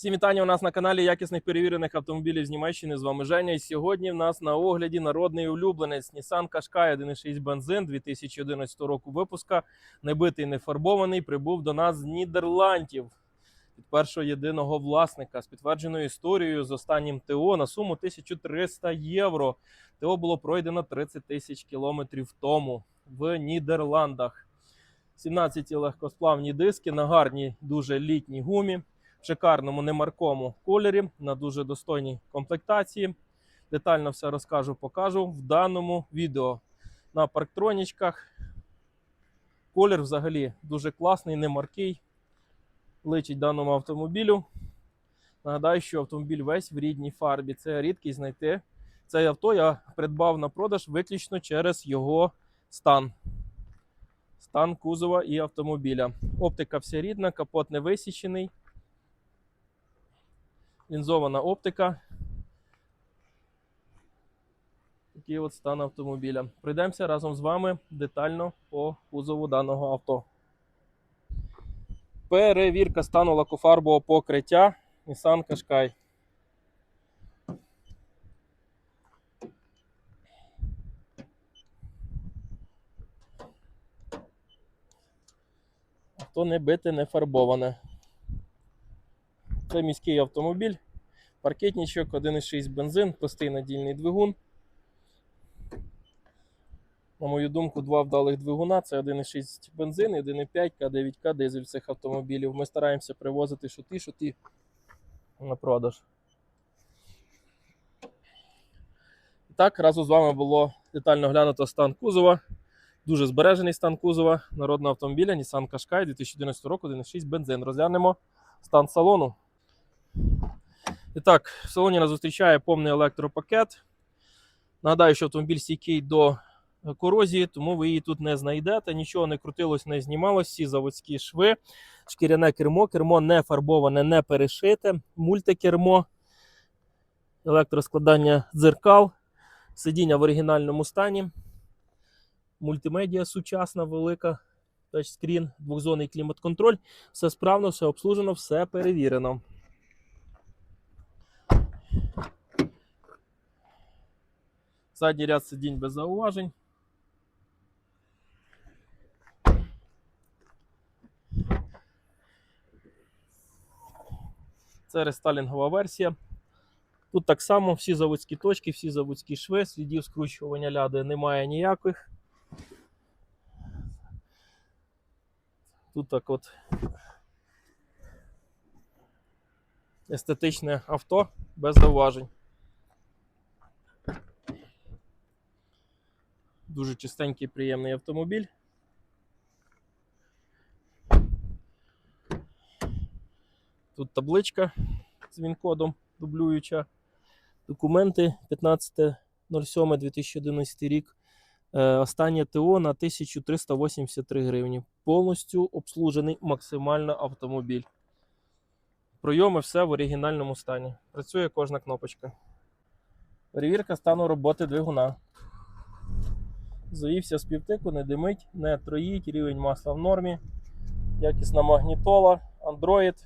Всім вітання у нас на каналі якісних перевірених автомобілів з Німеччини. З вами Женя. І сьогодні в нас на огляді народний улюбленець Nissan Qashqai 1.6 бензин 2011 року випуска. Не битий, не фарбований. Прибув до нас з Нідерландів від першого єдиного власника з підтвердженою історією з останнім ТО на суму 1300 євро. ТО було пройдено 30 тисяч кілометрів тому в Нідерландах. 17 легкосплавні диски на гарній, дуже літній гумі в шикарному немаркому кольорі на дуже достойній комплектації. Детально все розкажу, покажу в даному відео. На парктронічках. Колір взагалі дуже класний, немаркий. Личить даному автомобілю. Нагадаю, що автомобіль весь в рідній фарбі. Це рідкість знайти. Цей авто я придбав на продаж виключно через його стан. Стан кузова і автомобіля. Оптика вся рідна, капот не висічений лінзована оптика. Такий от стан автомобіля. Пройдемося разом з вами детально по кузову даного авто. Перевірка стану лакофарбового покриття Nissan Qashqai. Авто не бите, не фарбоване. Це міський автомобіль, паркетничок, 1,6 бензин, простий надільний двигун. На мою думку, два вдалих двигуна це 1,6 бензин 1,5 К9К дизель цих автомобілів. Ми стараємося привозити що ті на продаж. І так, разом з вами було детально глянуто стан кузова. Дуже збережений стан кузова народного автомобіля Nissan Qashqai 2011 року 1,6 бензин. Розглянемо стан салону. І так, в салоні нас зустрічає повний електропакет. Нагадаю, що автомобіль стійкий до корозії, тому ви її тут не знайдете. Нічого не крутилось, не знімалось. Всі заводські шви, шкіряне кермо, кермо не фарбоване, не перешите, мультикермо, електроскладання дзеркал, сидіння в оригінальному стані, мультимедіа сучасна, велика, тачскрін, двохзонний клімат-контроль. Все справно, все обслужено, все перевірено. Задній ряд сидінь без зауважень. Це рестайлінгова версія. Тут так само всі заводські точки, всі заводські шви, слідів скручування ляди немає ніяких. Тут так от естетичне авто без зауважень. Дуже чистенький, приємний автомобіль. Тут табличка з він-кодом дублююча. Документи 15.07.2011 рік. Е, Останнє ТО на 1383 гривні. Повністю обслужений максимально автомобіль. Пройоми все в оригінальному стані. Працює кожна кнопочка. Перевірка стану роботи двигуна. Завівся з півтику, не димить, не троїть, рівень масла в нормі. Якісна магнітола, Android.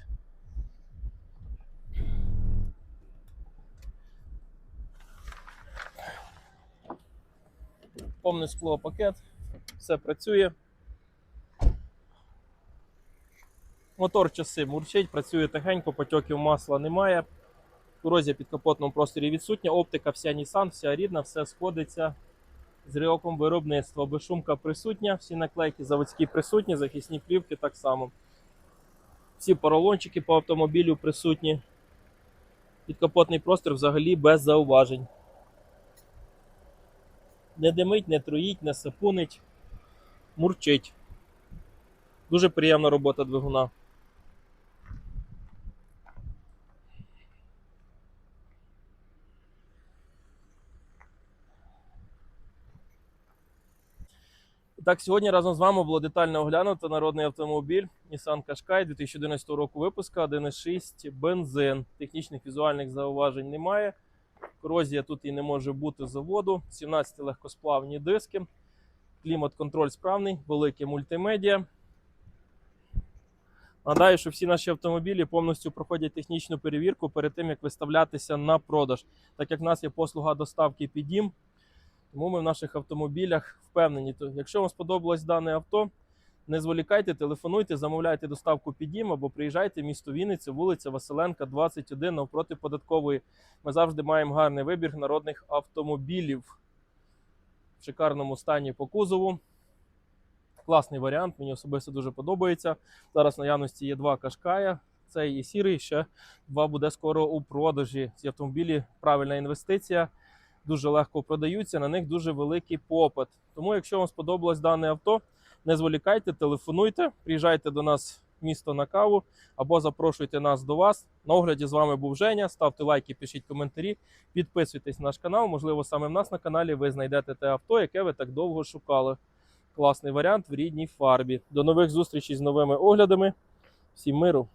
Повний склопакет, все працює. Мотор часи мурчить, працює тихенько, потьоків масла немає. Корозія під капотному просторі відсутня, оптика вся Nissan, вся рідна, все сходиться з роком виробництва. Безшумка присутня, всі наклейки заводські присутні, захисні плівки так само. Всі поролончики по автомобілю присутні. Підкапотний простір взагалі без зауважень. Не димить, не троїть, не сапунить, мурчить. Дуже приємна робота двигуна. Так, сьогодні разом з вами було детально оглянуто народний автомобіль Nissan Qashqai 2011 року випуска 1.6 бензин. Технічних візуальних зауважень немає. Корозія тут і не може бути заводу. 17 легкосплавні диски. Клімат-контроль справний, велике мультимедіа. Нагадаю, що всі наші автомобілі повністю проходять технічну перевірку перед тим, як виставлятися на продаж. Так як в нас є послуга доставки під дім, тому ми в наших автомобілях впевнені. То, якщо вам сподобалось дане авто, не зволікайте, телефонуйте, замовляйте доставку під або приїжджайте в місто Вінниця, вулиця Василенка, 21 навпроти податкової. Ми завжди маємо гарний вибір народних автомобілів в шикарному стані по кузову. Класний варіант, мені особисто дуже подобається. Зараз в наявності є два кашкая. Цей і сірий, ще два буде скоро у продажі. Ці автомобілі правильна інвестиція, дуже легко продаються, на них дуже великий попит. Тому, якщо вам сподобалось дане авто, не зволікайте, телефонуйте, приїжджайте до нас в місто на каву або запрошуйте нас до вас. На огляді з вами був Женя. Ставте лайки, пишіть коментарі, підписуйтесь на наш канал. Можливо, саме в нас на каналі ви знайдете те авто, яке ви так довго шукали. Класний варіант в рідній фарбі. До нових зустрічей з новими оглядами. Всім миру!